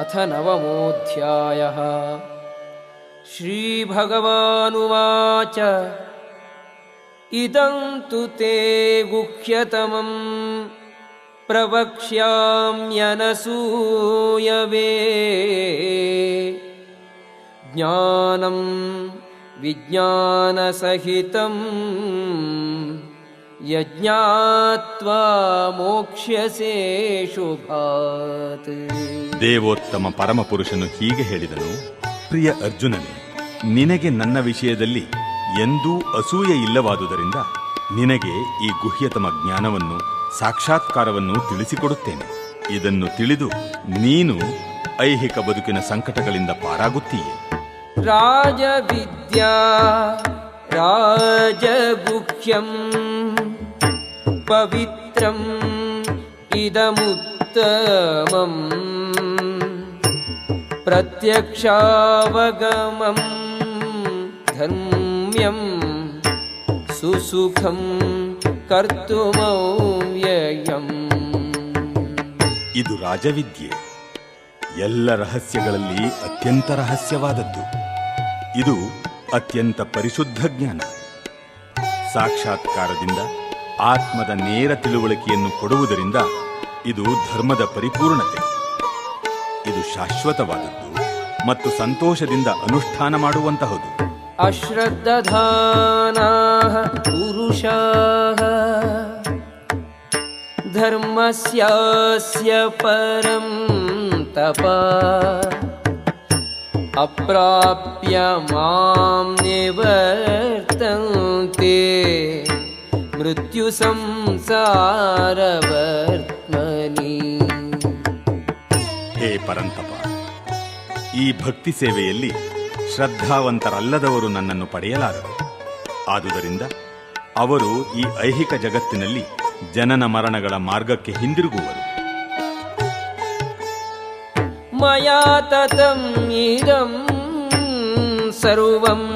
अथ नवमोऽध्यायः। श्रीभगवानुवाच। इदं तु ते गुह्यतमं प्रवक्ष्याम्यनसूयवे। ज्ञानं विज्ञानसहितं ಯಜ್ಞಾತ್ವಾ ಮೋಕ್ಷ್ಯಸೇ ಶುಭಾತ್. ದೇವೋತ್ತಮ ಪರಮಪುರುಷನು ಹೀಗೆ ಹೇಳಿದನು ಪ್ರಿಯ ಅರ್ಜುನನೇ ನಿನಗೆ ನನ್ನ ವಿಷಯದಲ್ಲಿ ಎಂದೂ ಅಸೂಯೆ ಇಲ್ಲವಾದುದರಿಂದ ನಿನಗೆ ಈ ಗುಹ್ಯತಮ ಜ್ಞಾನವನ್ನು ಸಾಕ್ಷಾತ್ಕಾರವನ್ನು ತಿಳಿಸಿಕೊಡುತ್ತೇನೆ. ಇದನ್ನು ತಿಳಿದು ನೀನು ಐಹಿಕ ಬದುಕಿನ ಸಂಕಟಗಳಿಂದ ಪಾರಾಗುತ್ತೀಯೇ. ರಾಜವಿದ್ಯಾ राजगुह्यम् पवित्रम् इदमुत्तमम् प्रत्यक्षावगमम् धर्म्यम् सुसुखं कर्तुमव्ययम् ಇದು ರಾಜವಿದ್ಯೆ ಎಲ್ಲ ರಹಸ್ಯಗಳಲ್ಲಿ ಅತ್ಯಂತ ರಹಸ್ಯವಾದದ್ದು ಇದು ಅತ್ಯಂತ ಪರಿಶುದ್ಧ ಜ್ಞಾನ. ಸಾಕ್ಷಾತ್ಕಾರದಿಂದ ಆತ್ಮದ ನೇರ ತಿಳುವಳಿಕೆಯನ್ನು ಕೊಡುವುದರಿಂದ ಇದು ಧರ್ಮದ ಪರಿಪೂರ್ಣತೆ. ಇದು ಶಾಶ್ವತವಾದದ್ದು ಮತ್ತು ಸಂತೋಷದಿಂದ ಅನುಷ್ಠಾನ ಮಾಡುವಂತಹದು. ಅಶ್ರದ್ಧಾನಾ ಪುರುಷ ಧರ್ಮಸ್ಯಾಸ್ಯ ಪರಂ ತಪ. अप्राप्य मां निवर्तन्ते मृत्युसंसारवर्त्मनि ಹೇ ಪರಂತಪ ಈ ಭಕ್ತಿ ಸೇವೆಯಲ್ಲಿ ಶ್ರದ್ಧಾವಂತರಲ್ಲದವರು ನನ್ನನ್ನು ಪಡೆಯಲಾರರು ಆದುದರಿಂದ ಅವರು ಈ ಐಹಿಕ ಜಗತ್ತಿನಲ್ಲಿ ಜನನ ಮರಣಗಳ ಮಾರ್ಗಕ್ಕೆ ಹಿಂದಿರುಗುವರು मया ततम् इदं सर्वम्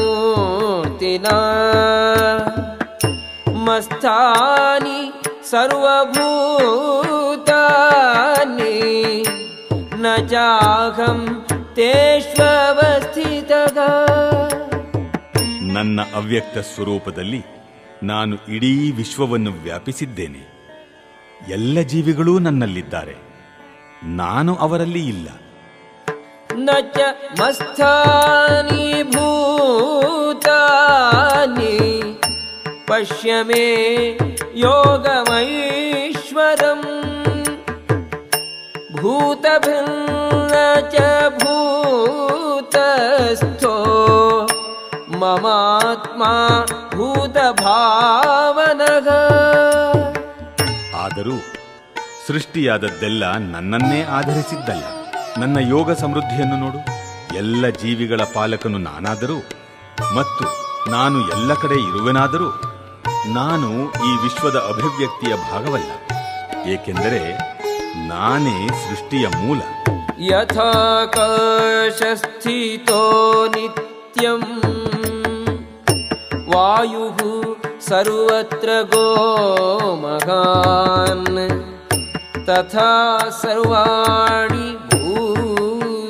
जगदव्यक्तमूर्तिना मस्तानि सर्वभूतानि न चाहं तेष्वस्थितः ನನ್ನ ಅವ್ಯಕ್ತ ಸ್ವರೂಪದಲ್ಲಿ ನಾನು ಇಡೀ ವಿಶ್ವವನ್ನು ವ್ಯಾಪಿಸಿದ್ದೇನೆ ಎಲ್ಲ ಜೀವಿಗಳೂ ನನ್ನಲ್ಲಿದ್ದಾರೆ. ನಾನು ಅವರಲ್ಲಿ ಇಲ್ಲ. ನಚ ಮಸ್ಥಾನಿ ಭೂತಾನಿ ಪಶ್ಯಮೇ ಯೋಗಮೈಶ್ವರಂ ಭೂತಭಿನ್ನ ಚ ಭೂತಸ್ಥೋ, ಮಮಾತ್ಮ ಭೂತಭಾವನಗ ಆದರೂ ಸೃಷ್ಟಿಯಾದದ್ದೆಲ್ಲ ನನ್ನನ್ನೇ ಆಧರಿಸಿದ್ದಲ್ಲ. ನನ್ನ ಯೋಗ ಸಮೃದ್ಧಿಯನ್ನು ನೋಡು. ಎಲ್ಲ ಜೀವಿಗಳ ಪಾಲಕನು ನಾನಾದರೂ ಮತ್ತು ನಾನು ಎಲ್ಲ ಕಡೆ ಇರುವೆನಾದರೂ ನಾನು ಈ ವಿಶ್ವದ ಅಭಿವ್ಯಕ್ತಿಯ ಭಾಗವಲ್ಲ. ಏಕೆಂದರೆ ನಾನೇ ಸೃಷ್ಟಿಯ ಮೂಲ. ಯಥಾಕಾಶಸ್ಥಿತೋ ನಿತ್ಯಂ ವಾಯು सर्वत्र गोमगान् तथा सर्वाणि भूतानि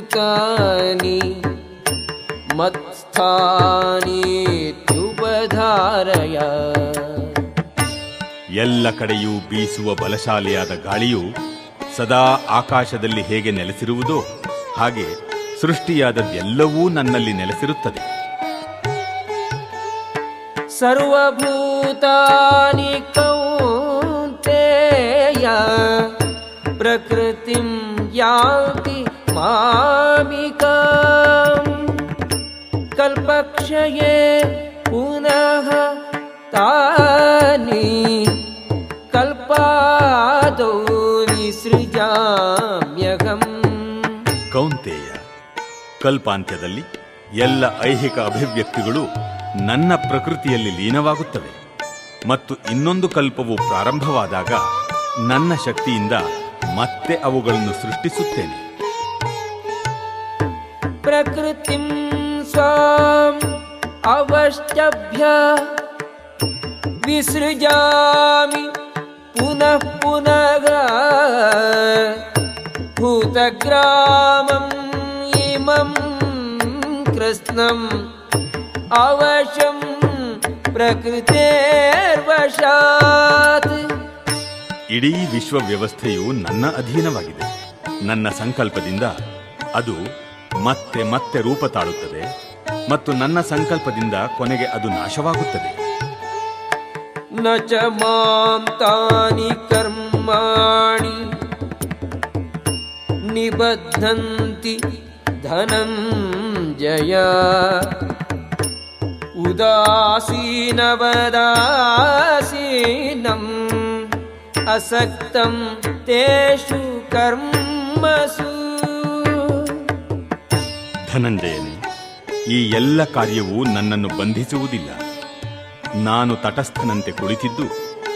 मत्स्थानीत्युपधारय ಎಲ್ಲ ಕಡೆಯೂ ಬೀಸುವ ಬಲಶಾಲಿಯಾದ ಗಾಳಿಯು ಸದಾ ಆಕಾಶದಲ್ಲಿ ಹೇಗೆ ನೆಲೆಸಿರುವುದೋ ಹಾಗೆ ಸೃಷ್ಟಿಯಾದದ್ದೆಲ್ಲವೂ ನನ್ನಲ್ಲಿ ನೆಲೆಸಿರುತ್ತದೆ सर्वभूतानि कौन्तेय प्रकृतिं यान्ति मामिकाम् कल्पक्षये पुनः तानि कल्पादौ विसृजाम्यहम् ಕೌಂತೆಯ ಕಲ್ಪಾಂತ್ಯದಲ್ಲಿ ಎಲ್ಲ ಐಹಿಕ ಅಭಿವ್ಯಕ್ತಿಗಳು ನನ್ನ ಪ್ರಕೃತಿಯಲ್ಲಿ ಲೀನವಾಗುತ್ತವೆ ಮತ್ತು ಇನ್ನೊಂದು ಕಲ್ಪವು ಪ್ರಾರಂಭವಾದಾಗ ನನ್ನ ಶಕ್ತಿಯಿಂದ ಮತ್ತೆ ಅವುಗಳನ್ನು ಸೃಷ್ಟಿಸುತ್ತೇನೆ. ಪ್ರಕೃತಿ ಸ್ವಾಂ ಅವಷ್ಟಭ್ಯ ವಿಸೃಜಾಮಿ ಪುನಃ ಪುನಃ ಭೂತಗ್ರಾಮಂ ಇಮಂ ಕೃಷ್ಣಂ अवशं प्रकृतेर्वशात् ಇಡೀ ವಿಶ್ವ ವ್ಯವಸ್ಥೆಯು ನನ್ನ ಅಧೀನವಾಗಿದೆ ನನ್ನ ಸಂಕಲ್ಪದಿಂದ ಅದು ಮತ್ತೆ ಮತ್ತೆ ರೂಪ ತಾಳುತ್ತದೆ ಮತ್ತು ನನ್ನ ಸಂಕಲ್ಪದಿಂದ ಕೊನೆಗೆ ಅದು ನಾಶವಾಗುತ್ತದೆ न च मां तानि कर्माणि निबध्नन्ति धनञ्जय उदासीनवदासीनम् असक्तं तेषु कर्मसु ಧನಂಜಯನೇ ಈ ಎಲ್ಲ ಕಾರ್ಯವೂ ನನ್ನನ್ನು ಬಂಧಿಸುವುದಿಲ್ಲ ನಾನು ತಟಸ್ಥನಂತೆ ಕುಳಿತಿದ್ದು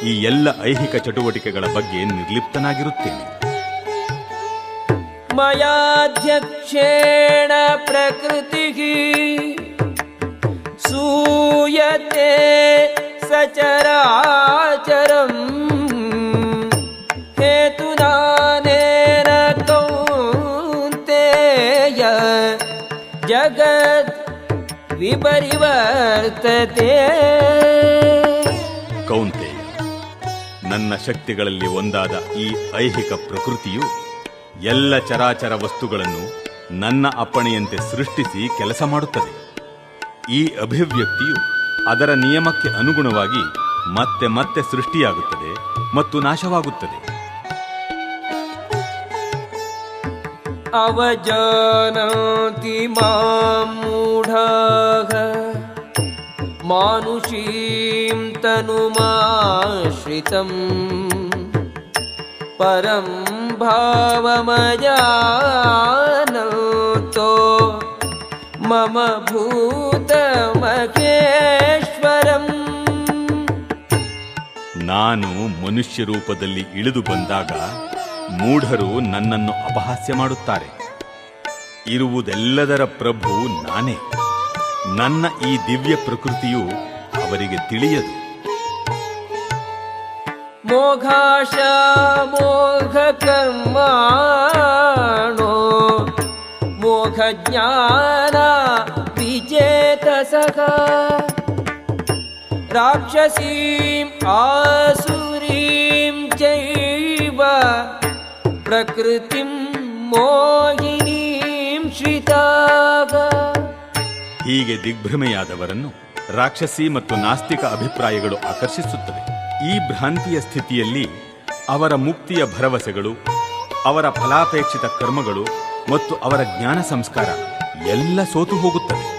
ಈ ಎಲ್ಲ ಐಹಿಕ ಚಟುವಟಿಕೆಗಳ ಬಗ್ಗೆ ನಿರ್ಲಿಪ್ತನಾಗಿರುತ್ತೇನೆ मयाध्यक्षेण प्रकृतिः सूयते सचराचरम् हेतुदानेन कौन्तेय जगत् विपरिवर्तते ಕೌಂತೆಯ ನನ್ನ ಶಕ್ತಿಗಳಲ್ಲಿ ಒಂದಾದ ಈ ಐಹಿಕ ಪ್ರಕೃತಿಯು ಎಲ್ಲ ಚರಾಚರ ವಸ್ತುಗಳನ್ನು ನನ್ನ ಅಪ್ಪಣೆಯಂತೆ ಸೃಷ್ಟಿಸಿ ಕೆಲಸ ಮಾಡುತ್ತದೆ ಈ ಅಭಿವ್ಯಕ್ತಿಯು ಅದರ ನಿಯಮಕ್ಕೆ ಅನುಗುಣವಾಗಿ ಮತ್ತೆ ಮತ್ತೆ ಸೃಷ್ಟಿಯಾಗುತ್ತದೆ ಮತ್ತು ನಾಶವಾಗುತ್ತದೆ. ಅವಜಾನತಿ ಮಾಮೂಢ ಮಾನುಷೀಂ ತನುಮಾಶ್ರಿತಂ ಪರಂ ಭಾವಮಯ मम ಭೂತಮಕೇಶ್ವರಂ ನಾನು ಮನುಷ್ಯ ರೂಪದಲ್ಲಿ ಇಳಿದು ಬಂದಾಗ ಮೂಢರು ನನ್ನನ್ನು ಅಪಹಾಸ್ಯ ಮಾಡುತ್ತಾರೆ. ಇರುವುದೆಲ್ಲದರ ಪ್ರಭು ನಾನೇ. ನನ್ನ ಈ ದಿವ್ಯ ಪ್ರಕೃತಿಯು ಅವರಿಗೆ ತಿಳಿಯದು. ಮೋಘಾಶ ಮೋಘ ಮೋಘಜ್ಞಾನ ವಿಜೇತಸಃ ರಾಕ್ಷಸೀಂ ಆಸುರೀಂ ಚೈವ ಪ್ರಕೃತಿಂ ಮೋಹಿನೀಂ ಶ್ರಿತಾಗ. ಹೀಗೆ ದಿಗ್ಭ್ರಮೆಯಾದವರನ್ನು ರಾಕ್ಷಸಿ ಮತ್ತು ನಾಸ್ತಿಕ ಅಭಿಪ್ರಾಯಗಳು ಆಕರ್ಷಿಸುತ್ತವೆ. ಈ ಭ್ರಾಂತಿಯ ಸ್ಥಿತಿಯಲ್ಲಿ ಅವರ ಮುಕ್ತಿಯ ಭರವಸೆಗಳು, ಅವರ ಫಲಾಪೇಕ್ಷಿತ ಕರ್ಮಗಳು ಮತ್ತು ಅವರ ಜ್ಞಾನ ಸಂಸ್ಕಾರ ಎಲ್ಲ ಸೋತು ಹೋಗುತ್ತವೆ.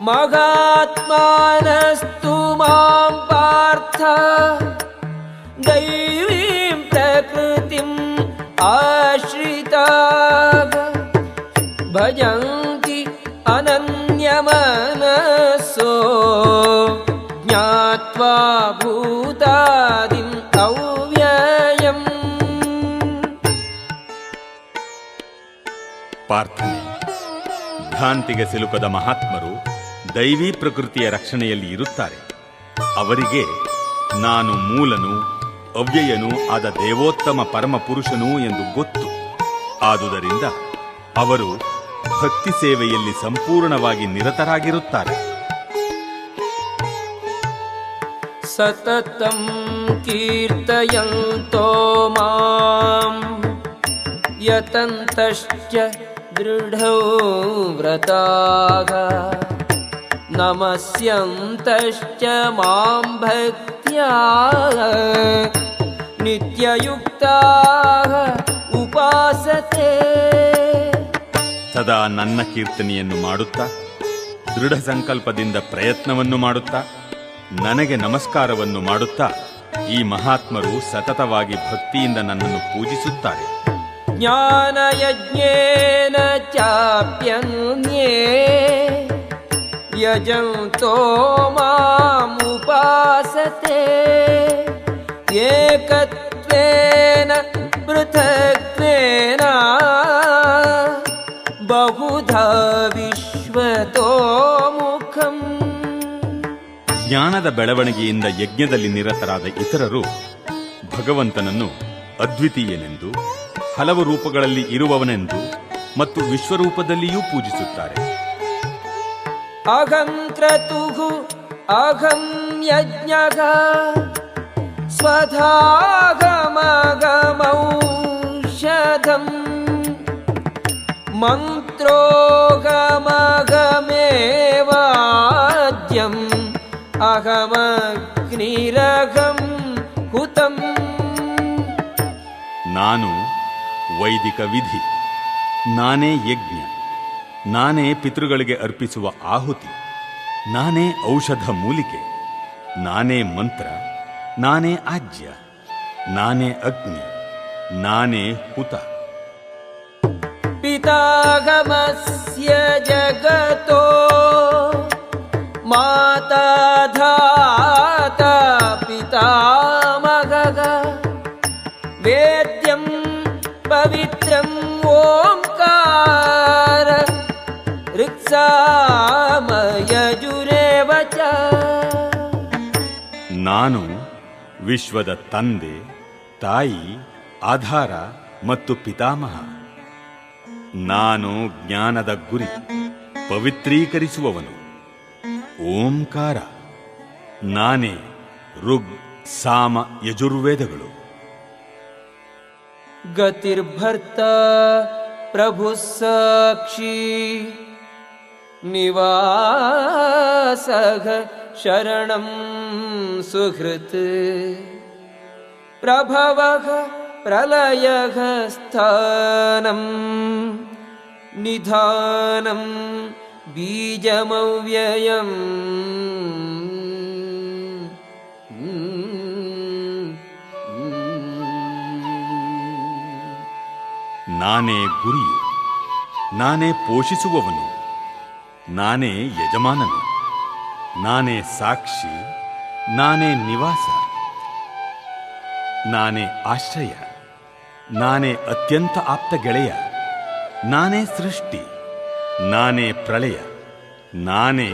ಮಗಾತ್ಮಾನಸ್ತು ಮಾಂ ಪಾರ್ಥ. ದೈವೀಂ ಪ್ರಕೃತಿಂ ಆಶ್ರಿತಾ. ಪ್ರಾರ್ಥನೆ ಭ್ರಾಂತಿಗೆ ಸಿಲುಕದ ಮಹಾತ್ಮರು ದೈವಿ ಪ್ರಕೃತಿಯ ರಕ್ಷಣೆಯಲ್ಲಿ ಇರುತ್ತಾರೆ. ಅವರಿಗೆ ನಾನು ಮೂಲನು, ಅವ್ಯಯನು ಆದ ದೇವೋತ್ತಮ ಪರಮಪುರುಷನು ಎಂದು ಗೊತ್ತು. ಆದುದರಿಂದ ಅವರು ಭಕ್ತಿ ಸೇವೆಯಲ್ಲಿ ಸಂಪೂರ್ಣವಾಗಿ ನಿರತರಾಗಿರುತ್ತಾರೆ. ಸತತಂ ಕೀರ್ತಯಂತೋ ಮಾಂ ಯತಂತಶ್ಚ दृढौ व्रताः नमस्यन्तश्च मां भक्त्या नित्ययुक्ताः उपासते ಸದಾ ನನ್ನ ಕೀರ್ತನೆಯನ್ನು ಮಾಡುತ್ತಾ ದೃಢ ಸಂಕಲ್ಪದಿಂದ ಪ್ರಯತ್ನವನ್ನು ಮಾಡುತ್ತಾ ನನಗೆ ನಮಸ್ಕಾರವನ್ನು ಮಾಡುತ್ತಾ ಈ ಮಹಾತ್ಮರು ಸತತವಾಗಿ ಭಕ್ತಿಯಿಂದ ನನ್ನನ್ನು ಪೂಜಿಸುತ್ತಾರೆ ज्ञानयज्ञेन चाप्यन्ये यजन्तो मामुपासते एकत्वेन पृथक्त्वेन बहुधा विश्वतो मुखम् ಜ್ಞಾನದ ಬೆಳವಣಿಗೆಯಿಂದ ಯಜ್ಞದಲ್ಲಿ ನಿರತರಾದ ಇತರರು ಭಗವಂತನನ್ನು ಅದ್ವಿತೀಯನೆಂದು ಹಲವು ರೂಪಗಳಲ್ಲಿ ಇರುವವನೆಂದು ಮತ್ತು ವಿಶ್ವರೂಪದಲ್ಲಿಯೂ ಪೂಜಿಸುತ್ತಾರೆ अहं क्रतुः अहं यज्ञः स्वधागमगमौषधम् मन्त्रोगमगमेवाद्यम् अहमग्निरहं हुतम् ನಾನು ವೈದಿಕ ವಿಧಿ. ನಾನೇ ಯಜ್ಞ. ನಾನೇ ಪಿತೃಗಳಿಗೆ ಅರ್ಪಿಸುವ ಆಹುತಿ. ನಾನೇ ಔಷಧ ಮೂಲಿಕೆ. ನಾನೇ ಮಂತ್ರ. ನಾನೇ ಆಜ್ಯ ನಾನೇ ಅಗ್ನಿ. ನಾನೇ ಹುತ. ಪಿತಾಗಮಸ್ಯ ಜಗತೋ ಮಾತಾ ನಾನು ವಿಶ್ವದ ತಂದೆ ತಾಯಿ ಆಧಾರ ಮತ್ತು ಪಿತಾಮಹ. ನಾನು ಜ್ಞಾನದ ಗುರಿ ಪವಿತ್ರೀಕರಿಸುವವನು. ಓಂಕಾರ. ನಾನೇ ಋಗ್ ಸಾಮ ಯಜುರ್ವೇದಗಳು. ಗತಿರ್ಭರ್ತ ಪ್ರಭು ಸಾಕ್ಷಿ നിവാസഹ ശരണം സുഹൃത് പ്രഭവ പ്രളയ സ്ഥാനം നിധാനം ബീജമവ്യയം ನಾನೇ ಗುರಿಯು ನಾನೇ ಪೋಷಿಸುವವನು ನಾನೇ ಯಜಮಾನನು ನಾನೇ ಸಾಕ್ಷಿ ನಾನೇ ನಿವಾಸ ನಾನೇ ಆಶ್ರಯ ನಾನೇ ಅತ್ಯಂತ ಆಪ್ತ ಗೆಳೆಯ ನಾನೇ ಸೃಷ್ಟಿ ನಾನೇ ಪ್ರಳಯ ನಾನೇ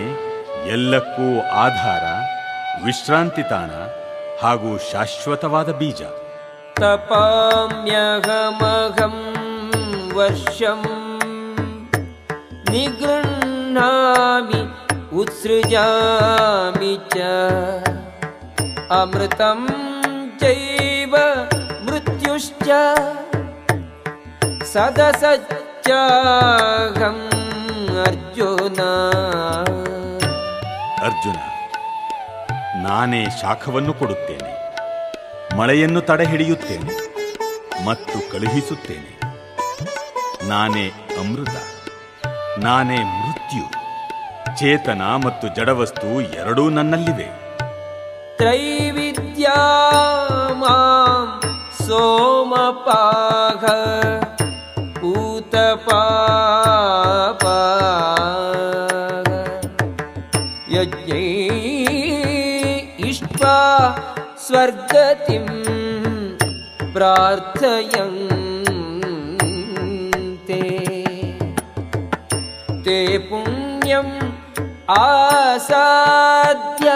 ಎಲ್ಲಕ್ಕೂ ಆಧಾರ ವಿಶ್ರಾಂತಿ ತಾಣ ಹಾಗೂ ಶಾಶ್ವತವಾದ ಬೀಜ तपाम्यहमहं वर्षम् निगृह्णामि उत्सृजामि च अमृतं चैव मृत्युश्च सदसच्चाहम् अर्जुन ಅರ್ಜುನ ನಾನೇ ಶಾಖವನ್ನು ಕೊಡುತ್ತೇನೆ ಮಳೆಯನ್ನು ತಡೆಹಿಡಿಯುತ್ತೇನೆ ಮತ್ತು ಕಳುಹಿಸುತ್ತೇನೆ ನಾನೇ ಅಮೃತ ನಾನೇ ಮೃತ್ಯು ಚೇತನ ಮತ್ತು ಜಡವಸ್ತು ಎರಡೂ ನನ್ನಲ್ಲಿವೆ त्रैविद्या मां सोमपाघ पूतपापाघ यज्ञै इष्ट्वा स्वर्गतिं प्रार्थयन्ते ते पुण्यम् आसाद्य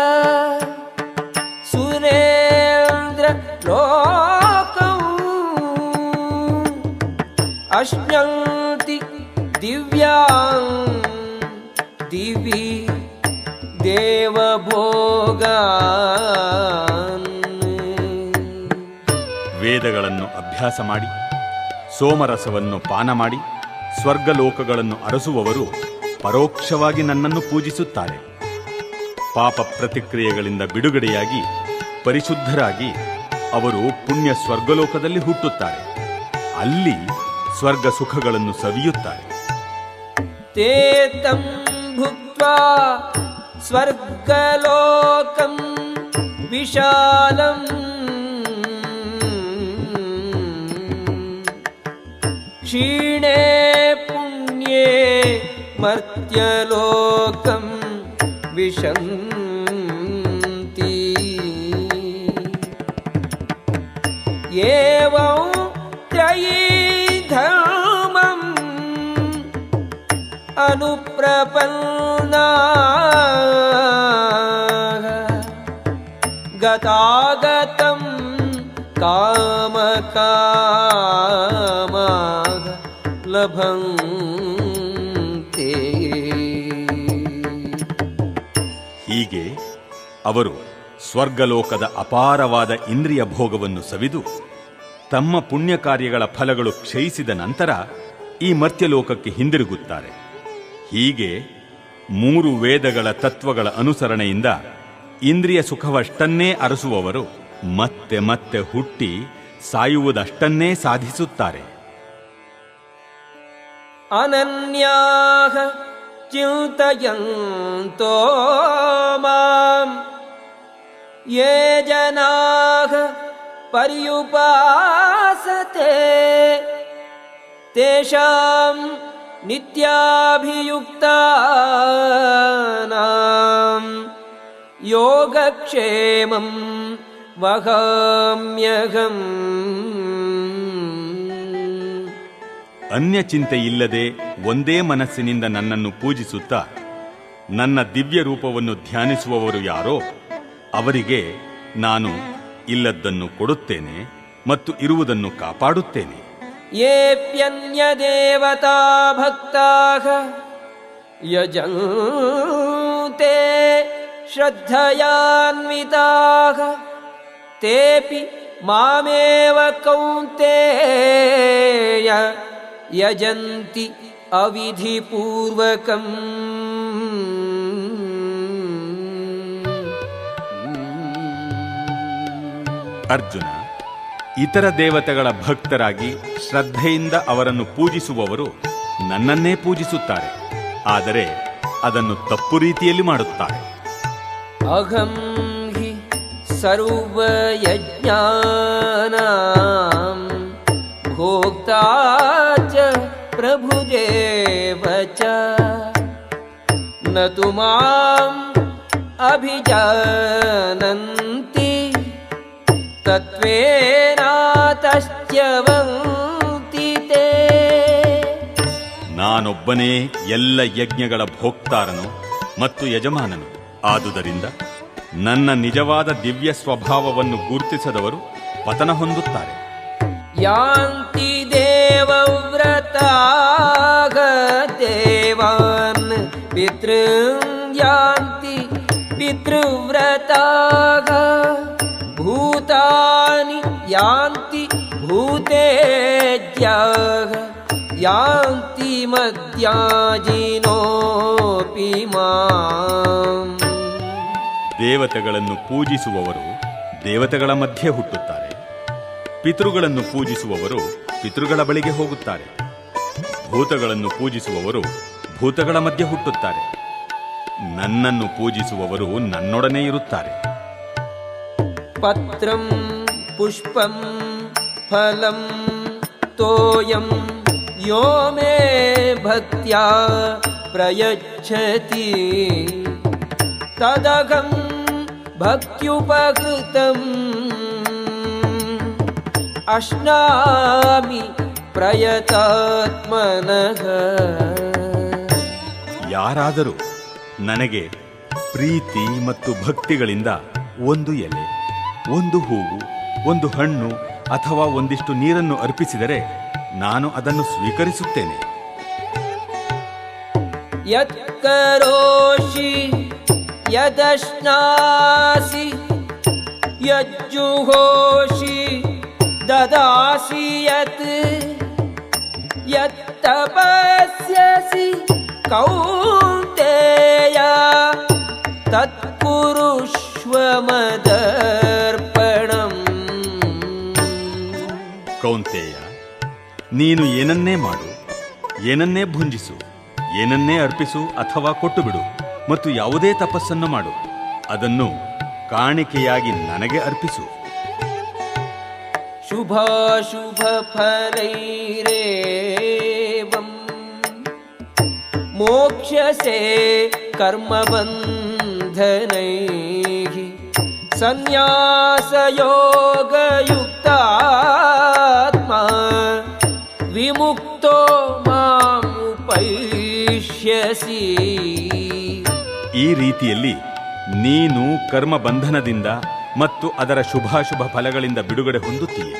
सुरेन्द्र लोकम् अश्नन्ति दिव्यां दिवि देवभोगान् ವೇದಗಳನ್ನು ಅಭ್ಯಾಸ ಮಾಡಿ ಸೋಮರಸವನ್ನು ಪಾನ ಮಾಡಿ ಸ್ವರ್ಗಲೋಕಗಳನ್ನು ಅರಸುವವರು ಪರೋಕ್ಷವಾಗಿ ನನ್ನನ್ನು ಪೂಜಿಸುತ್ತಾರೆ. ಪಾಪ ಪ್ರತಿಕ್ರಿಯೆಗಳಿಂದ ಬಿಡುಗಡೆಯಾಗಿ ಪರಿಶುದ್ಧರಾಗಿ ಅವರು ಪುಣ್ಯ ಸ್ವರ್ಗಲೋಕದಲ್ಲಿ ಹುಟ್ಟುತ್ತಾರೆ. ಅಲ್ಲಿ ಸ್ವರ್ಗ ಸುಖಗಳನ್ನು ಸವಿಯುತ್ತಾರೆ. ತೇತಂ ಸ್ವರ್ಗಲೋಕಂ ವಿಶಾಲಂ. ಕ್ಷೀಣೇ मर्त्यलोकं विशन्ति। एवं त्रयी धर्मम् अनुप्रपन्ना। गतागतं कामकामाः लभन्ते ಅವರು ಸ್ವರ್ಗಲೋಕದ ಅಪಾರವಾದ ಇಂದ್ರಿಯ ಭೋಗವನ್ನು ಸವಿದು ತಮ್ಮ ಪುಣ್ಯ ಕಾರ್ಯಗಳ ಫಲಗಳು ಕ್ಷಯಿಸಿದ ನಂತರ ಈ ಮರ್ತ್ಯಲೋಕಕ್ಕೆ ಹಿಂದಿರುಗುತ್ತಾರೆ. ಹೀಗೆ ಮೂರು ವೇದಗಳ ತತ್ವಗಳ ಅನುಸರಣೆಯಿಂದ ಇಂದ್ರಿಯ ಸುಖವಷ್ಟನ್ನೇ ಅರಸುವವರು ಮತ್ತೆ ಮತ್ತೆ ಹುಟ್ಟಿ ಸಾಯುವುದಷ್ಟನ್ನೇ ಸಾಧಿಸುತ್ತಾರೆ. ಅನನ್ಯಾಹ ಚಿಂತಯಂತೋ ಮಾಂ. ये जनाः पर्युपासते तेषां नित्याभियुक्तानां योगक्षेमं वहाम्यहम् ಅನ್ಯ ಚಿಂತೆ ಇಲ್ಲದೆ ಒಂದೇ ಮನಸ್ಸಿನಿಂದ ನನ್ನನ್ನು ಪೂಜಿಸುತ್ತಾ ನನ್ನ ದಿವ್ಯ ರೂಪವನ್ನು ಧ್ಯಾನಿಸುವವರು ಯಾರೋ ಅವರಿಗೆ ನಾನು ಇಲ್ಲದ್ದನ್ನು ಕೊಡುತ್ತೇನೆ ಮತ್ತು ಇರುವುದನ್ನು ಕಾಪಾಡುತ್ತೇನೆ. ಏಪ್ಯನ್ಯ ದೇವತಾ ಭಕ್ತ ಯಜಂತೆ ಶ್ರದ್ಧಯಾನ್ವಿತಾ ತೇಪಿ ಮಾಮೇವ ಕೌಂತೆಯ ಯಜಂತಿ ಅವಿಧಿಪೂರ್ವಕಂ. ಅರ್ಜುನ ಇತರ ದೇವತೆಗಳ ಭಕ್ತರಾಗಿ ಶ್ರದ್ಧೆಯಿಂದ ಅವರನ್ನು ಪೂಜಿಸುವವರು ನನ್ನನ್ನೇ ಪೂಜಿಸುತ್ತಾರೆ. ಆದರೆ ಅದನ್ನು ತಪ್ಪು ರೀತಿಯಲ್ಲಿ ಮಾಡುತ್ತಾರೆ. ಅಹಂ ಹಿ ಸರ್ವಯಜ್ಞಾನ ಭೋಕ್ತಾ ಪ್ರಭುದೇವ ಮಾಂ ಅಭಿಜಾನಂತಿ ತತ್ವೇನಾತಶ್ಚವಂತಿತೆ ನಾನೊಬ್ಬನೇ ಎಲ್ಲ ಯಜ್ಞಗಳ ಭೋಕ್ತಾರನು ಮತ್ತು ಯಜಮಾನನು. ಆದುದರಿಂದ ನನ್ನ ನಿಜವಾದ ದಿವ್ಯ ಸ್ವಭಾವವನ್ನು ಗುರುತಿಸದವರು ಪತನ ಹೊಂದುತ್ತಾರೆ. ಯಾಂತಿ ದೇವವ್ರತ ದೇವಾನ್ ಪಿತೃ ಯಾಂತಿ ಪಿತೃವ್ರತಾಗ. ಯಾಂತಿ ಭೂತೇಜ್ಯಾ ಯಾಂತಿ ಮಧ್ಯಾಜಿನೋಪಿ ಮಾ ದೇವತೆಗಳನ್ನು ಪೂಜಿಸುವವರು ದೇವತೆಗಳ ಮಧ್ಯೆ ಹುಟ್ಟುತ್ತಾರೆ. ಪಿತೃಗಳನ್ನು ಪೂಜಿಸುವವರು ಪಿತೃಗಳ ಬಳಿಗೆ ಹೋಗುತ್ತಾರೆ. ಭೂತಗಳನ್ನು ಪೂಜಿಸುವವರು ಭೂತಗಳ ಮಧ್ಯೆ ಹುಟ್ಟುತ್ತಾರೆ. ನನ್ನನ್ನು ಪೂಜಿಸುವವರು ನನ್ನೊಡನೆ ಇರುತ್ತಾರೆ. ಪತ್ರಂ पुष्पं फलं तोयं यो मे भक्त्या प्रयच्छति तदहं भक्त्युपकृतम् अश्नामि प्रयतात्मनः ಯಾರಾದರೂ ನನಗೆ ಪ್ರೀತಿ ಮತ್ತು ಭಕ್ತಿಗಳಿಂದ ಒಂದು ಎಲೆ ಒಂದು ಹೂವು ಒಂದು ಹಣ್ಣು ಅಥವಾ ಒಂದಿಷ್ಟು ನೀರನ್ನು ಅರ್ಪಿಸಿದರೆ ನಾನು ಅದನ್ನು ಸ್ವೀಕರಿಸುತ್ತೇನೆ. ಯತ್ಕರೋಷಿ ಯದಶ್ನಾಸಿ ಯಜ್ಜುಹೋಷಿ ದದಾಸಿ ಯತ್ ಯತ್ತಪಸ್ಯಸಿ ಕೌಂತೆಯ ತತ್ಕುರುಷ್ವ ಮದ ಕೌಂತೆಯ, ನೀನು ಏನನ್ನೇ ಮಾಡು, ಏನನ್ನೇ ಭುಂಜಿಸು, ಏನನ್ನೇ ಅರ್ಪಿಸು ಅಥವಾ ಕೊಟ್ಟು ಬಿಡು ಮತ್ತು ಯಾವುದೇ ತಪಸ್ಸನ್ನು ಮಾಡು, ಅದನ್ನು ಕಾಣಿಕೆಯಾಗಿ ನನಗೆ ಅರ್ಪಿಸು. ಶುಭ ಶುಭಾಶುಭ ಫಲೈರೇವಂ. ಮೋಕ್ಷಸೆ ಕರ್ಮಬಂಧನೈ ಸನ್ಯಾಸಯೋಗಯು ವಿಮುಕ್ತೋ ಮಾಮುಪೈಷ್ಯಸಿ ಈ ರೀತಿಯಲ್ಲಿ ನೀನು ಕರ್ಮ ಬಂಧನದಿಂದ ಮತ್ತು ಅದರ ಶುಭಾಶುಭ ಫಲಗಳಿಂದ ಬಿಡುಗಡೆ ಹೊಂದುತ್ತೀಯ.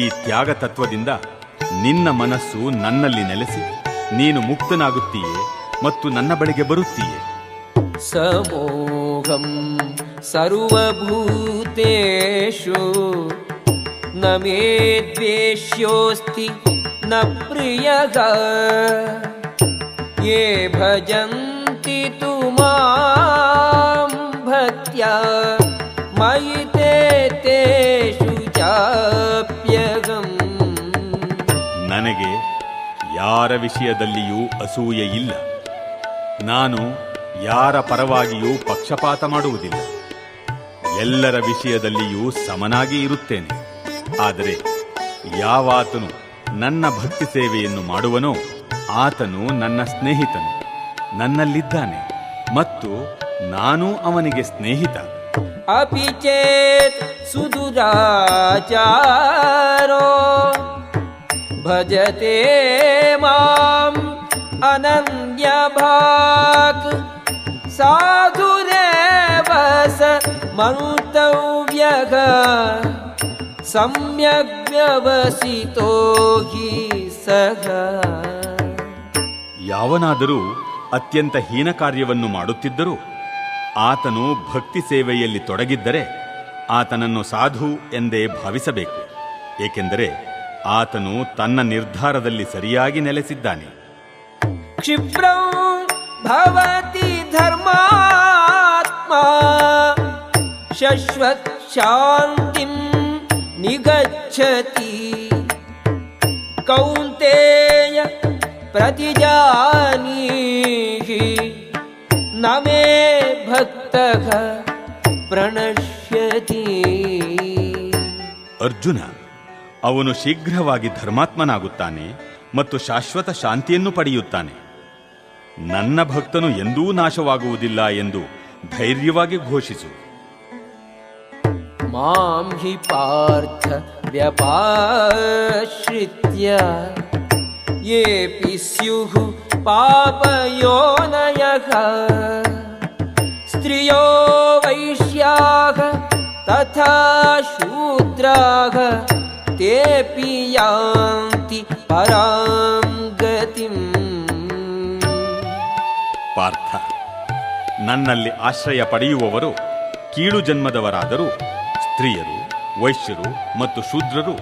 ಈ ತ್ಯಾಗ ತತ್ವದಿಂದ ನಿನ್ನ ಮನಸ್ಸು ನನ್ನಲ್ಲಿ ನೆಲೆಸಿ ನೀನು ಮುಕ್ತನಾಗುತ್ತೀಯೆ ಮತ್ತು ನನ್ನ ಬಳಿಗೆ ಬರುತ್ತೀಯೆ. ಸಮೋಹಂ ಸರ್ವಭೂತೇಶು ನಮೇ ದ್ವೇಷ್ಯೋಸ್ತಿ न प्रियः ये भजन्ति तु मां भक्त्या मयि ते तेषु चाप्यगम् ನನಗೆ ಯಾರ ವಿಷಯದಲ್ಲಿಯೂ ಅಸೂಯೆ ಇಲ್ಲ ನಾನು ಯಾರ ಪರವಾಗಿಯೂ ಪಕ್ಷಪಾತ ಮಾಡುವುದಿಲ್ಲ ಎಲ್ಲರ ವಿಷಯದಲ್ಲಿಯೂ ಸಮನಾಗಿ ಇರುತ್ತೇನೆ ಆದರೆ ಯಾವಾತನು ನನ್ನ ಭಕ್ತಿ ಸೇವೆಯನ್ನು ಮಾಡುವನೋ, ಆತನು ನನ್ನ ಸ್ನೇಹಿತನು, ನನ್ನಲ್ಲಿದ್ದಾನೆ ಮತ್ತು ನಾನು ಅವನಿಗೆ ಸ್ನೇಹಿತ. ಅಪಿಚೇತ್ ಸುದುರಾಚಾರೋ, ಭಜತೆ ಮಾಂ ಅನನ್ಯ ಭಾಕ್ ಸಾಧುರೇವಸ ಮಂತವ್ಯಗ ಸಮ್ಯಗ್ವವಸೀತೋಹಿ ಸಹ. ಯಾವನಾದರೂ ಅತ್ಯಂತ ಹೀನ ಕಾರ್ಯವನ್ನು ಮಾಡುತ್ತಿದ್ದರೂ ಆತನು ಭಕ್ತಿ ಸೇವೆಯಲ್ಲಿ ತೊಡಗಿದ್ದರೆ ಆತನನ್ನು ಸಾಧು ಎಂದೇ ಭಾವಿಸಬೇಕು ಏಕೆಂದರೆ ಆತನು ತನ್ನ ನಿರ್ಧಾರದಲ್ಲಿ ಸರಿಯಾಗಿ ನೆಲೆಸಿದ್ದಾನೆ. ಕ್ಷಿಪ್ರ ಭವತಿ ಧರ್ಮಾತ್ಮ ಶಾಂತಿಂ निगच्छति कौन्तेय प्रतिजानीहि न मे भक्तः प्रणश्यति ಅರ್ಜುನ ಅವನು ಶೀಘ್ರವಾಗಿ ಧರ್ಮಾತ್ಮನಾಗುತ್ತಾನೆ ಮತ್ತು ಶಾಶ್ವತ ಶಾಂತಿಯನ್ನು ಪಡೆಯುತ್ತಾನೆ ನನ್ನ ಭಕ್ತನು ಎಂದೂ ನಾಶವಾಗುವುದಿಲ್ಲ ಎಂದು ಧೈರ್ಯವಾಗಿ ಘೋಷಿಸು मां हि पार्थ व्यपाश्रित्य येऽपि स्युः पापयोनयः स्त्रियो वैश्याः तथा शूद्राः तेऽपि यान्ति परां गतिम् ಪಾರ್ಥ ನನ್ನಲ್ಲಿ ಆಶ್ರಯ ಪಡೆಯುವವರು ಕೀಳು ಜನ್ಮದವರಾದರೂ ತ್ರಿಯರು ವೈಶ್ಯರು ಮತ್ತು ಶೂದ್ರರು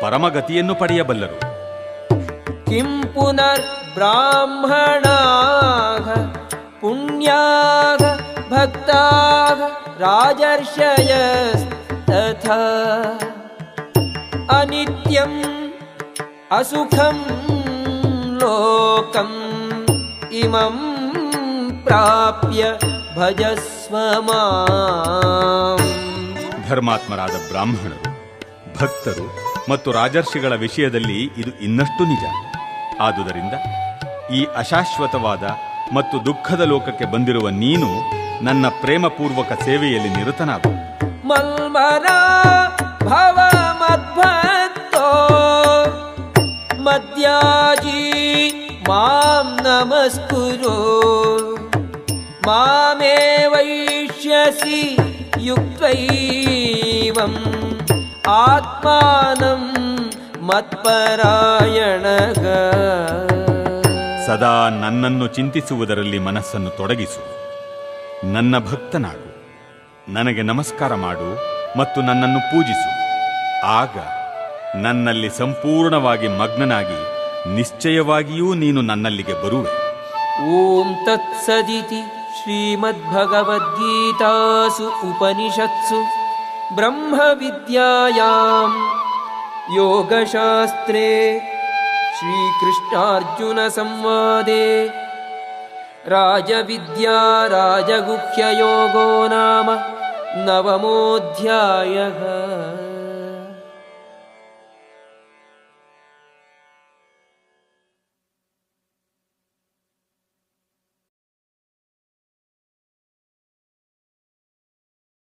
ಪರಮಗತಿಯನ್ನು ಪಡೆಯಬಲ್ಲರು. ಕಿಂ ಪುನರ್ ಬ್ರಾಹ್ಮಣಾಗ ಪುಣ್ಯಾಗ, ಭಕ್ತಾಗ ರಾಜರ್ಷಯ ತಥಾ ಅನಿತ್ಯಂ ಅಸುಖಂ ಲೋಕಂ ಇಮಂ ಪ್ರಾಪ್ಯ ಭಜಸ್ವ ಮಾಂ. ಧರ್ಮಾತ್ಮರಾದ ಬ್ರಾಹ್ಮಣರು, ಭಕ್ತರು ಮತ್ತು ರಾಜರ್ಷಿಗಳ ವಿಷಯದಲ್ಲಿ ಇದು ಇನ್ನಷ್ಟು ನಿಜ. ಆದುದರಿಂದ ಈ ಅಶಾಶ್ವತವಾದ ಮತ್ತು ದುಃಖದ ಲೋಕಕ್ಕೆ ಬಂದಿರುವ ನೀನು ನನ್ನ ಪ್ರೇಮಪೂರ್ವಕ ಸೇವೆಯಲ್ಲಿ ನಿರತನಾಗು. ಮಲ್ಮರ ಭವ ಮದ್ಯಾಜಿ ಮಾಂ ನಮಸ್ಕುರು. ಮಾಮೇ ವೈಶ್ಯಸಿ युक्तैवम् आत्मानं मत्परायणः ಸದಾ ನನ್ನನ್ನು ಚಿಂತಿಸುವುದರಲ್ಲಿ ಮನಸ್ಸನ್ನು ತೊಡಗಿಸು ನನ್ನ ಭಕ್ತನಾಗು ನನಗೆ ನಮಸ್ಕಾರ ಮಾಡು ಮತ್ತು ನನ್ನನ್ನು ಪೂಜಿಸು ಆಗ ನನ್ನಲ್ಲಿ ಸಂಪೂರ್ಣವಾಗಿ ಮಗ್ನನಾಗಿ ನಿಶ್ಚಯವಾಗಿಯೂ ನೀನು ನನ್ನಲ್ಲಿಗೆ ಬರುವೆ ॐ तत्सदिति श्रीमद्भगवद्गीतासु उपनिषत्सु ब्रह्मविद्यायां योगशास्त्रे श्रीकृष्णार्जुनसंवादे राजविद्या राजगुह्ययोगो नाम नवमोऽध्यायः